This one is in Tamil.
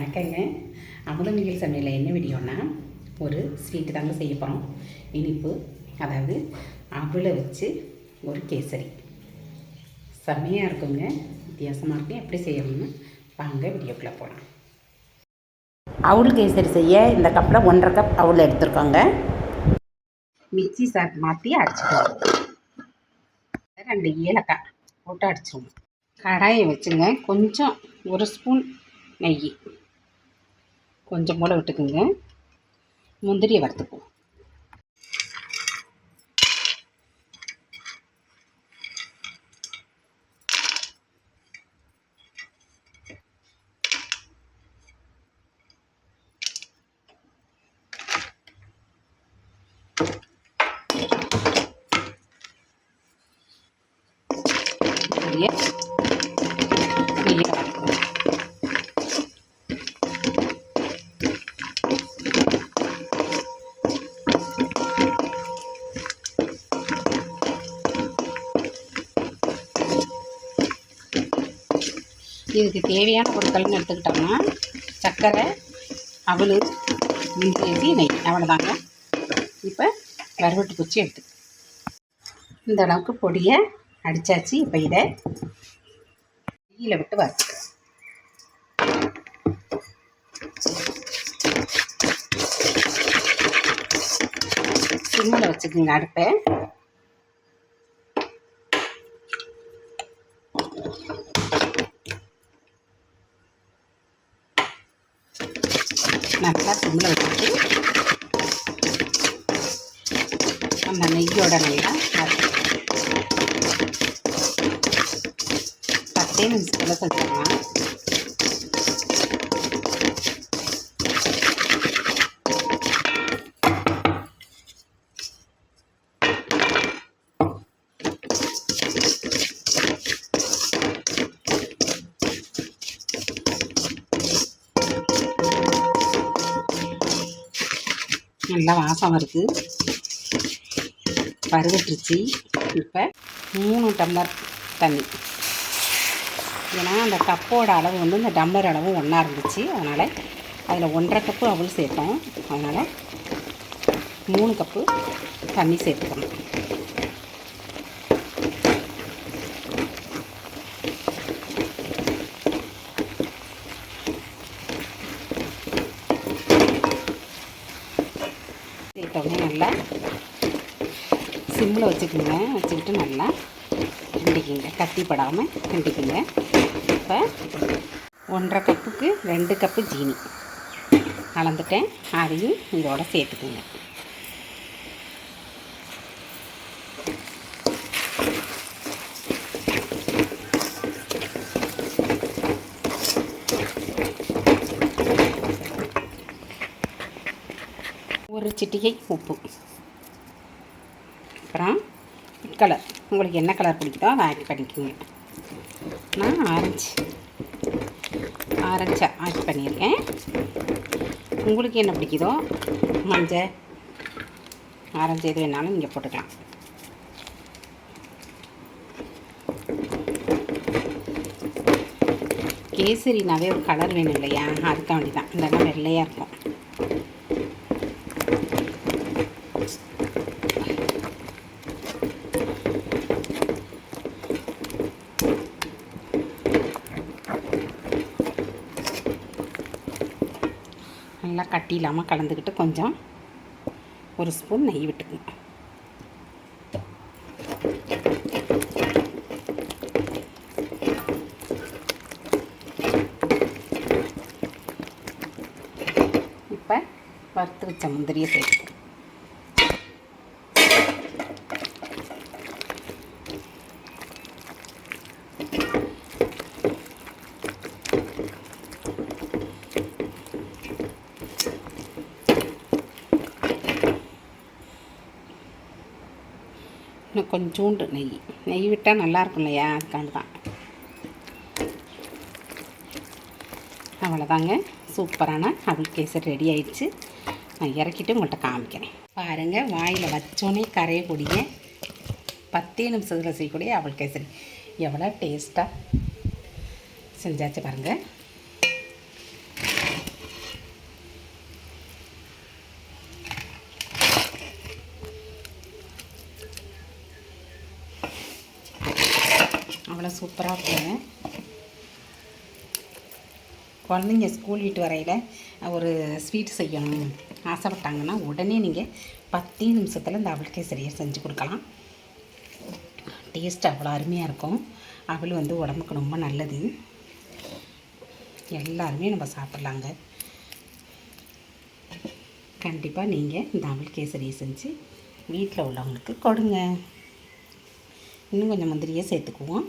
வணக்கங்க. அமுதமிகள் சமையலில் என்ன வீடியோனா ஒரு ஸ்வீட்டு தாங்க செய்ய போகிறோம் இனிப்பு அதாவது அவளை வச்சு ஒரு கேசரி. செம்மையாக இருக்குங்க. வித்தியாசமாக இருக்கும் எப்படி செய்யணும்னு வாங்க வீடியோக்குள்ளே போகலாம் அவுள் கேசரி செய்ய இந்த கப்பில் ஒன்றரை கப் அவுள் எடுத்துருக்கோங்க. மிக்சி சாட் மாற்றி அடிச்சுக்கோங்க ரெண்டு ஏலக்காய் போட்டு அடிச்சிடுவோம் கடாயை வச்சுங்க. கொஞ்சம் ஒரு ஸ்பூன் நெய். கொஞ்சம் போல் விட்டுக்குங்க. முந்திரியை வறுத்துக்குவோம். அப்படியே இதுக்கு தேவையான பொருட்கள்னு எடுத்துக்கிட்டோம்னா சர்க்கரை அவலு முந்திரி நெய். அவ்வளோதாங்க இப்போ வறுவட்டு குச்சி எடுத்து இந்த அளவுக்கு பொடியை அடித்தாச்சு இப்போ இதை நெய்யில் விட்டு வறுத்துக்கிறேன் சிம்மில் வச்சுக்கோங்க அடுப்பை நல்லா சிம்மில் வச்சுட்டு நம்ம நெய்யோட நல்லா வறுத்துக்கலாம். பத்தே நிமிஷத்தில் செஞ்சிடலாம் நல்லா வாசம் வருது. பருகட்டுருச்சு இப்போ மூணு டம்ளர் தண்ணி. ஏன்னா அந்த கப்போட அளவு வந்து இந்த டம்ளர் அளவு ஒன்றா இருந்துச்சு. அதனால் அதில் ஒன்றரை கப்பு அவள் சேர்த்தோம். அதனால் மூணு கப்பு தண்ணி சேர்த்துக்கணும் சேர்த்தோடனே நல்லா சிம்மில் வச்சுக்கோங்க. வச்சுக்கிட்டு நல்லா கிண்டிக்கிங்க. கத்திப்படாமல் கிண்டிக்கிங்க. இப்போ ஒன்றரை கப்புக்கு ரெண்டு கப்பு ஜீனி. கலந்துட்டேன். அதையும் இதோட சேர்த்துக்குங்க. ஒரு சிட்டிகை உப்பு. அப்புறம் கலர் உங்களுக்கு என்ன கலர் பிடிக்குதோ அதை ஆட் பண்ணிக்கோங்க. நான் ஆரஞ்சு ஆரஞ்சை ஆட் பண்ணியிருக்கேன். உங்களுக்கு என்ன பிடிக்குதோ மஞ்சள் ஆரஞ்சு எது வேணாலும் நீங்கள் போட்டுக்கலாம். கேசரினாவே ஒரு கலர் வேணும் இல்லையா? அதுக்காண்டி தான் இல்லைன்னா வெள்ளையாக இருக்கும் நல்லா கட்டி இல்லாமல் கலந்துக்கிட்டு கொஞ்சம் ஒரு ஸ்பூன் நெய் விட்டுக்கணும். இப்போ வறுத்து வச்ச முந்திரியை சேர்த்து கொஞ்சோண்டு நெய். நெய் விட்டால் நல்லாயிருக்கும் இல்லையா? அதுக்காண்டு தான். அவ்வளோதாங்க. சூப்பரான அவள் கேசரி ரெடி ஆயிடுச்சு. நான் இறக்கிட்டு உங்கள்கிட்ட காமிக்கிறேன். பாருங்கள் வாயில் வச்சோன்னே கரையக்கூடிய பத்தே நிமிஷத்தில் செய்யக்கூடிய அவள் கேசரி. எவ்வளோ டேஸ்ட்டாக செஞ்சாச்சு பாருங்கள் அவ்வளோ சூப்பராக இருக்குங்க. குழந்தைங்க ஸ்கூல் விட்டு வரையில் ஒரு ஸ்வீட் செய்யணும் ஆசைப்பட்டாங்கன்னா உடனே நீங்கள் பத்தே நிமிஷத்தில் இந்த அவள் கேசரியை செஞ்சு கொடுக்கலாம். டேஸ்ட் அவ்வளோ அருமையாக இருக்கும். அவள் வந்து உடம்புக்கு ரொம்ப நல்லது. எல்லாருமே நம்ம சாப்பிட்லாங்க. கண்டிப்பாக நீங்கள் இந்த அவள் கேசரியை செஞ்சு வீட்டில் உள்ளவங்களுக்கு கொடுங்க. இன்னும் கொஞ்சம் முந்திரியை சேர்த்துக்குவோம்.